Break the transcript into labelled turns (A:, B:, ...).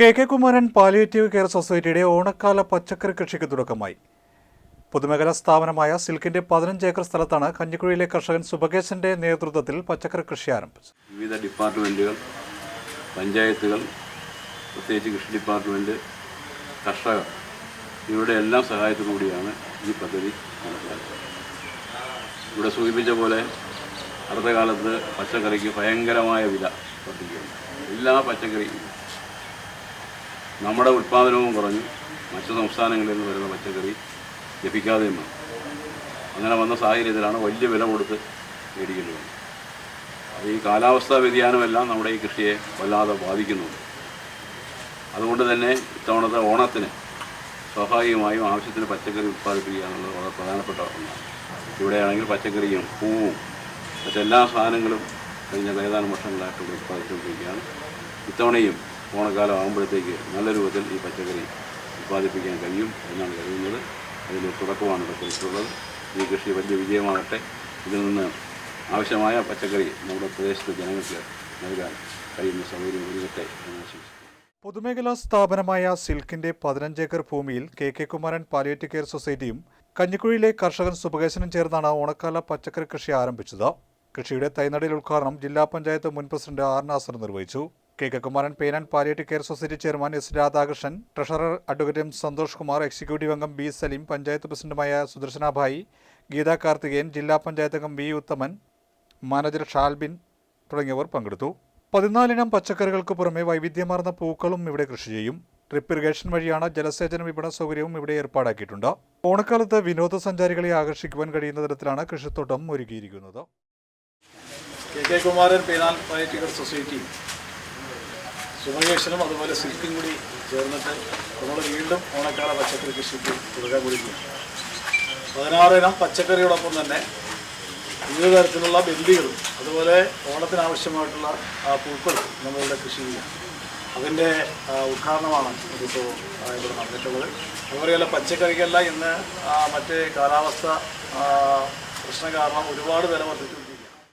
A: K K Kumaran palliative care സൊസൈറ്റിയുടെ ഓണക്കാല പച്ചക്കറി കൃഷിക്ക് തുടക്കമായി. പൊതുമേഖലാ സ്ഥാപനമായ സിൽക്കിന്റെ പതിനഞ്ച് ഏക്കർ സ്ഥലത്താണ് കഞ്ഞിക്കുഴിയിലെ കർഷകൻ സുബകേശന്റെ നേതൃത്വത്തിൽ പച്ചക്കറി കൃഷി ആരംഭിച്ചത്.
B: വിവിധ ഡിപ്പാർട്ട്മെന്റുകൾ പഞ്ചായത്തുകൾ പ്രത്യേകിച്ച് കൃഷി ഡിപ്പാർട്ട്മെന്റ് കർഷകർ ഇവരുടെ എല്ലാം സഹായത്തോടുകൂടിയാണ് ഈ പദ്ധതി നടപ്പിലാക്കുന്നത് ഇവിടെ സൂചിപ്പിച്ച പോലെ അടുത്ത കാലത്ത് പച്ചക്കറിക്ക് ഭയങ്കരമായ വില വർദ്ധിക്കുകയാണ്. എല്ലാ പച്ചക്കറിയും നമ്മുടെ ഉൽപ്പാദനവും കുറഞ്ഞു. മറ്റു സംസ്ഥാനങ്ങളിൽ നിന്ന് വരുന്ന പച്ചക്കറി ലഭിക്കാതെയും വന്നു. അങ്ങനെ വന്ന സാഹചര്യത്തിലാണ് വലിയ വില കൊടുത്ത് മേടിക്കേണ്ടി വന്നത്. അത് ഈ കാലാവസ്ഥാ വ്യതിയാനമെല്ലാം നമ്മുടെ ഈ കൃഷിയെ വല്ലാതെ ബാധിക്കുന്നുണ്ട്. അതുകൊണ്ട് തന്നെ ഇത്തവണത്തെ ഓണത്തിന് സ്വാഭാവികമായും ആവശ്യത്തിന് പച്ചക്കറി ഉത്പാദിപ്പിക്കുക എന്നുള്ളത് വളരെ പ്രധാനപ്പെട്ട ഒന്നാണ്. ഇവിടെയാണെങ്കിൽ പച്ചക്കറിയും പൂവും മറ്റെല്ലാ സാധനങ്ങളും കഴിഞ്ഞ ഏതാനും വർഷങ്ങളായിട്ട് ഇവിടെ ഉത്പാദിച്ചുകൊണ്ടിരിക്കുകയാണ്. ഇത്തവണയും ഓണക്കാലം ആകുമ്പോഴത്തേക്ക് നല്ല രൂപത്തിൽ ഈ പച്ചക്കറി ഉത്പാദിപ്പിക്കാൻ കഴിയും എന്നാണ് കരുതുന്നത്. അതിന് തുടക്കമാണ് കുറിച്ചിട്ടുള്ളത് ഈ കൃഷി വലിയ വിജയമാകട്ടെ. ഇതിൽ നിന്ന് ആവശ്യമായ പച്ചക്കറി നമ്മുടെ പ്രദേശത്തെ ജനങ്ങൾക്ക് നൽകാൻ കഴിയുന്ന സൗകര്യം ഒരുങ്ങട്ടെ എന്ന് ആശംസിക്കുന്നു.
A: പൊതുമേഖലാ സ്ഥാപനമായ സിൽക്കിന്റെ പതിനഞ്ച് ഏക്കർ ഭൂമിയിൽ K K Kumaran palliative care സൊസൈറ്റിയും കഞ്ഞിക്കുഴിയിലെ കർഷകൻ സുഭകേശനും ചേർന്നാണ് ഓണക്കാല പച്ചക്കറി കൃഷി ആരംഭിച്ചത്. കൃഷിയുടെ തൈനടയിൽ ഉദ്ഘാടനം ജില്ലാ പഞ്ചായത്ത് മുൻ പ്രസിഡന്റ് ആർ നാസർ നിർവഹിച്ചു. K K Kumaran and palliative care society chairman S Radhakrishnan treasurer advocate M Santhosh Kumar executive അംഗം ബി സലീം പഞ്ചായത്ത് പ്രസിഡന്റുമായ സുദർശനാഭായി ഗീതാ കാർത്തികേയൻ ജില്ലാ പഞ്ചായത്ത് അംഗം വി ഉത്തമൻ മാനേജർ ഷാൽബിൻ തുടങ്ങിയവർ പങ്കെടുത്തു. പതിനാലിനം പച്ചക്കറികൾക്ക് പുറമെ വൈവിധ്യമാർന്ന പൂക്കളും ഇവിടെ കൃഷി ചെയ്യും. ഡ്രിപ്പ് ഇറിഗേഷൻ വഴിയാണ് ജലസേചന വിപണ സൗകര്യവും ഇവിടെ ഏർപ്പാടാക്കിയിട്ടുണ്ട്. ഓണക്കാലത്ത് വിനോദസഞ്ചാരികളെ ആകർഷിക്കുവാൻ കഴിയുന്ന തരത്തിലാണ് കൃഷിത്തോട്ടം ഒരുക്കിയിരിക്കുന്നത്.
C: കെ കെ കുമാരൻ പേനാൽ സൊസൈറ്റി. സുമകേഷനും അതുപോലെ സിൽക്കും കൂടി ചേർന്നിട്ട് നമ്മൾ വീണ്ടും ഓണക്കാല പച്ചക്കറി കൃഷിക്ക് തുടരാൻ കൊടുക്കുകയാണ് പതിനാറിനം പച്ചക്കറിയോടൊപ്പം തന്നെ വിവിധ തരത്തിലുള്ള ബന്ദികളും അതുപോലെ ഓണത്തിനാവശ്യമായിട്ടുള്ള ആ, പൂക്കളും നമ്മളിവിടെ കൃഷി ചെയ്യാം അതിന്റെ ഉദ്ഘാടനമാണ് ഇതിപ്പോൾ ഇവിടെ നടന്നിട്ടുള്ളത്. അതുപോലെയല്ല പച്ചക്കറിക്കല്ല ഇന്ന് മറ്റ് കാലാവസ്ഥ പ്രശ്നം കാരണം ഒരുപാട് വില വർദ്ധിച്ചു